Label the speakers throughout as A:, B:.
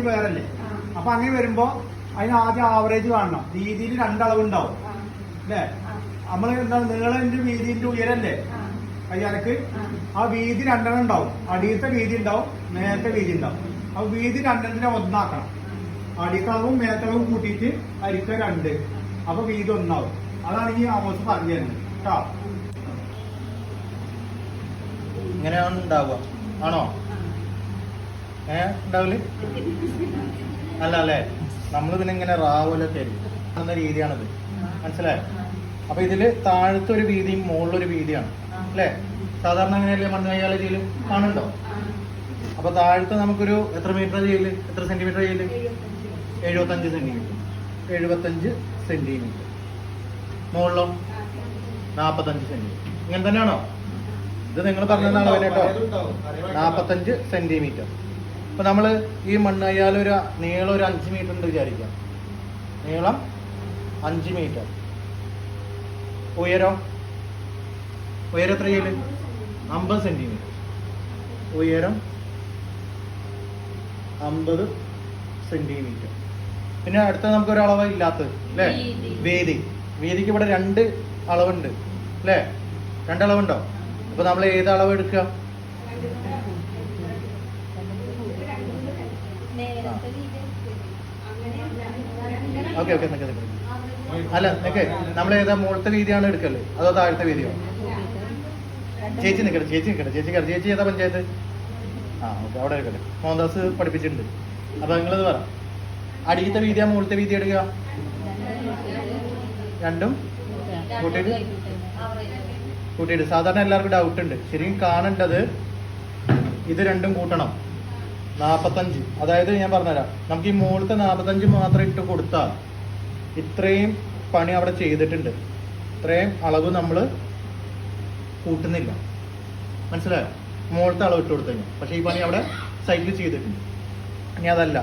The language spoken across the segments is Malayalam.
A: വേറല്ലേ? അപ്പൊ അങ്ങനെ വരുമ്പോ അതിന് ആദ്യം ആവറേജ് കാണണം. രീതിയിൽ രണ്ടളവുണ്ടാവും. അല്ലേ? നമ്മൾ എന്താ നീളന്റെ വീതിന്റെ ഉയരല്ലേ? കയ്യാലക്ക് ആ വീതി രണ്ടെണ്ണം ഉണ്ടാവും. അടിയത്തെ വീതി ഉണ്ടാവും നേരത്തെ വീതി ഉണ്ടാവും. അപ്പൊ വീതി രണ്ടെണ്ണത്തിനെ ഒന്നാക്കണം. അടിക്കളവും മേത്തളവും കൂട്ടിയിട്ട് അരിക്ക രണ്ട്. അപ്പൊ വീതി ഒന്നാവും. അതാണ് ഈ ആമോസ് പറഞ്ഞു തരുന്നത് കേട്ടോ?
B: ഇങ്ങനെയാണ് ഉണ്ടാവുക. ആണോ? ഏ ഉണ്ടാവില്ല അല്ല അല്ലേ നമ്മൾ ഇതിനിങ്ങനെ റാവൂലെ തരും. എന്ന രീതിയാണിത്. മനസ്സിലായോ? അപ്പൊ ഇതിൽ താഴത്തെ ഒരു വീതിയും മുകളിലൊരു വീതിയാണ്. അല്ലേ? സാധാരണ അങ്ങനെയല്ലേ മണ്ണ് കൈകാല ചെയ്യൽ? കാണുന്നുണ്ടോ? അപ്പൊ താഴത്തെ നമുക്കൊരു എത്ര മീറ്റർ ചെയ്യൽ? എത്ര സെന്റിമീറ്റർ ചെയ്യൽ? എഴുപത്തഞ്ച് സെന്റിമീറ്റർ. എഴുപത്തഞ്ച് സെന്റിമീറ്റർ. മുകളിലോ നാപ്പത്തഞ്ച് സെന്റിമീറ്റർ. ഇങ്ങനെ തന്നെയാണോ? ഇത് നിങ്ങൾ പറഞ്ഞ അളവ് കേട്ടോ. നാപ്പത്തഞ്ച് സെന്റിമീറ്റർ. അപ്പൊ നമ്മൾ ഈ മണ്ണ് ഒരു നീളം ഒരു അഞ്ച് മീറ്റർ ഉണ്ട് വിചാരിക്കാം. നീളം അഞ്ച് മീറ്റർ ഉയരം ഉയരം എത്ര ചെയ്യൽ? അമ്പത് സെന്റിമീറ്റർ ഉയരം അമ്പത് സെന്റിമീറ്റർ പിന്നെ അടുത്ത നമുക്ക് ഒരു അളവ് ഇല്ലാത്തത് അല്ലേ? വേദി വേദിക്ക് ഇവിടെ രണ്ട് അളവുണ്ട് അല്ലേ? രണ്ടളവുണ്ടോ അപ്പൊ നമ്മൾ ഏത് അളവ് എടുക്കുക
C: നേരത്തെ വീതി
B: ഓക്കെ ഓക്കെ നിൽക്കാം നിൽക്കാം അല്ല നിൽക്ക് നമ്മൾ ഏതാ മുകളത്തെ വീതിയാണ് എടുക്കല്ലേ അതോ താഴത്തെ വീതിയോ ചേച്ചി നിൽക്കട്ടെ ചേച്ചി നിൽക്കട്ടെ ചേച്ചി കയറി ചേച്ചി ഏതാ പഞ്ചായത്ത്? ആ ഓക്കെ അവിടെ എടുക്കട്ടെ. മോഹൻദാസ് പഠിപ്പിച്ചിട്ടുണ്ട്. അപ്പൊ നിങ്ങളത് പറ. അടിയത്തെ വീതിയാ മുകളത്തെ വീതി എടുക്കുക. രണ്ടും കൂട്ടിയിട്ട്. കൂട്ടിയിട്ട്. സാധാരണ എല്ലാവർക്കും ഡൗട്ട് ഉണ്ട്. ശരിക്കും കാണേണ്ടത് ഇത് രണ്ടും കൂട്ടണം. നാപ്പത്തഞ്ച്. അതായത് ഞാൻ പറഞ്ഞുതരാം. നമുക്ക് ഈ മുകളിലത്തെ നാപ്പത്തഞ്ച് മാത്രം ഇട്ട് കൊടുത്താൽ ഇത്രയും പണി അവിടെ ചെയ്തിട്ടുണ്ട്. ഇത്രയും അളവ് നമ്മൾ കൂട്ടുന്നില്ല. മനസ്സിലായോ? മുകളിലത്തെ അളവ് ഇട്ട് കൊടുത്തു കഴിഞ്ഞാൽ പക്ഷേ ഈ പണി അവിടെ സൈഡിൽ ചെയ്തിട്ടുണ്ട്. ഇനി അതല്ല.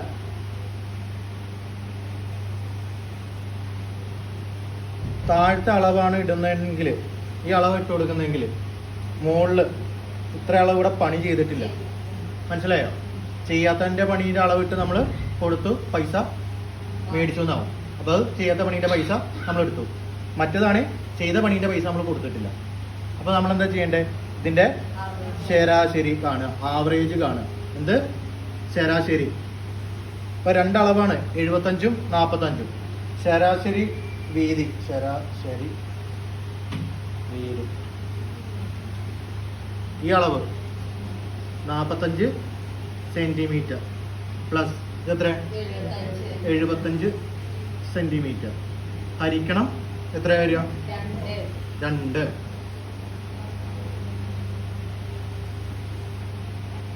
B: താഴത്തെ അളവാണ് ഇടുന്നതെങ്കിൽ ഈ അളവ് ഇട്ട് കൊടുക്കുന്നതെങ്കിൽ മുകളിൽ ഇത്ര അളവ് ഇവിടെ പണി ചെയ്തിട്ടില്ല. മനസ്സിലായോ? ചെയ്യാത്തതിന്റെ പണീന്റെ അളവിട്ട് നമ്മൾ കൊടുത്തു പൈസ മേടിച്ചു എന്നാവും അപ്പോൾ അത് ചെയ്യാത്ത പണീന്റെ പൈസ നമ്മൾ എടുത്തു മറ്റേതാണ് ചെയ്ത പണീന്റെ പൈസ നമ്മൾ കൊടുത്തിട്ടില്ല. അപ്പോൾ നമ്മൾ എന്താ ചെയ്യേണ്ടത് ഇതിന്റെ ശരാശരി കാണുക. ആവറേജ് കാണുക. എന്ത്? ശരാശരി. ഇപ്പൊ രണ്ടളവാണ്. എഴുപത്തഞ്ചും നാപ്പത്തഞ്ചും. ശരാശരി വീതി. ശരാശരി വീതി. ഈ അളവ് നാപ്പത്തഞ്ച് സെന്റിമീറ്റർ. പ്ലസ് എത്ര? എഴുപത്തഞ്ച് സെന്റിമീറ്റർ. ഹരിക്കണം എത്ര വരിക രണ്ട്.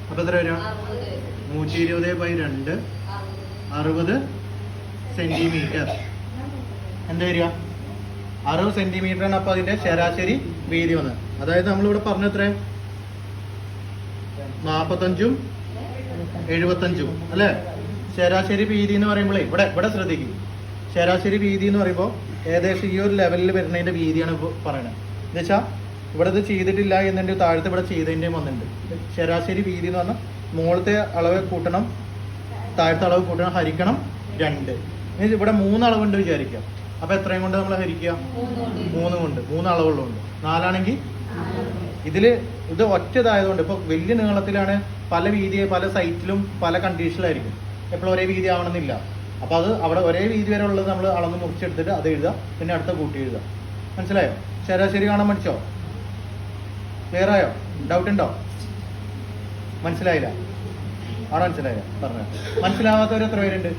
B: അപ്പൊ എത്ര വരിക നൂറ്റി ഇരുപത് ബൈ രണ്ട്. അറുപത് സെന്റിമീറ്റർ. എന്താ വരിക അറുപത് സെന്റിമീറ്റർ ആണ് അപ്പൊ അതിന്റെ ശരാശരി വീതി വന്നത്. അതായത് നമ്മളിവിടെ പറഞ്ഞ എത്ര? നാപ്പത്തഞ്ചും എഴുപത്തഞ്ചും അല്ലേ? ശരാശരി വീതി എന്ന് പറയുമ്പോഴേ ഇവിടെ ഇവിടെ ശ്രദ്ധിക്കും. ശരാശരി വീതി എന്ന് പറയുമ്പോൾ ഏകദേശം ഈ ഒരു ലെവലിൽ വരുന്നതിന്റെ വീതിയാണ് ഇപ്പോൾ പറയണത് എന്ന് വെച്ചാൽ ഇവിടെ ഇത് ചെയ്തിട്ടില്ല എന്നുണ്ട് താഴത്തെ ഇവിടെ ചെയ്തതിന്റെയും വന്നിട്ടുണ്ട്. ശരാശരി വീതി എന്ന് പറഞ്ഞാൽ മുകളിലത്തെ അളവ് കൂട്ടണം താഴത്തെ അളവ് കൂട്ടണം ഹരിക്കണം രണ്ട്. ഇവിടെ മൂന്ന് അളവുണ്ട് വിചാരിക്കാം അപ്പൊ എത്രയും കൊണ്ട് നമ്മൾ ഹരിക്കുക? മൂന്ന് കൊണ്ട്. മൂന്ന് അളവുകളുണ്ട് നാലാണെങ്കിൽ ഇതിൽ ഇത് ഒറ്റതായതുകൊണ്ട് ഇപ്പൊ വലിയ നീളത്തിലാണ് പല വീതി പല സൈറ്റിലും പല കണ്ടീഷനിലായിരിക്കും. എപ്പോഴും ഒരേ വീതി ആവണമെന്നില്ല. അപ്പോൾ അത് അവിടെ ഒരേ വീതി വരെ ഉള്ളത് നമ്മൾ അളന്ന് മുറിച്ചെടുത്തിട്ട് അത് എഴുതുക പിന്നെ അടുത്ത കൂട്ടി എഴുതുക. മനസ്സിലായോ? ശരാശരി കാണാൻ പഠിച്ചോ? ക്ലിയർ ഡൗട്ട് ഉണ്ടോ? മനസ്സിലായില്ല. ആണോ മനസ്സിലായോ പറഞ്ഞോ. മനസ്സിലാവാത്തവർ എത്ര പേരുണ്ട്?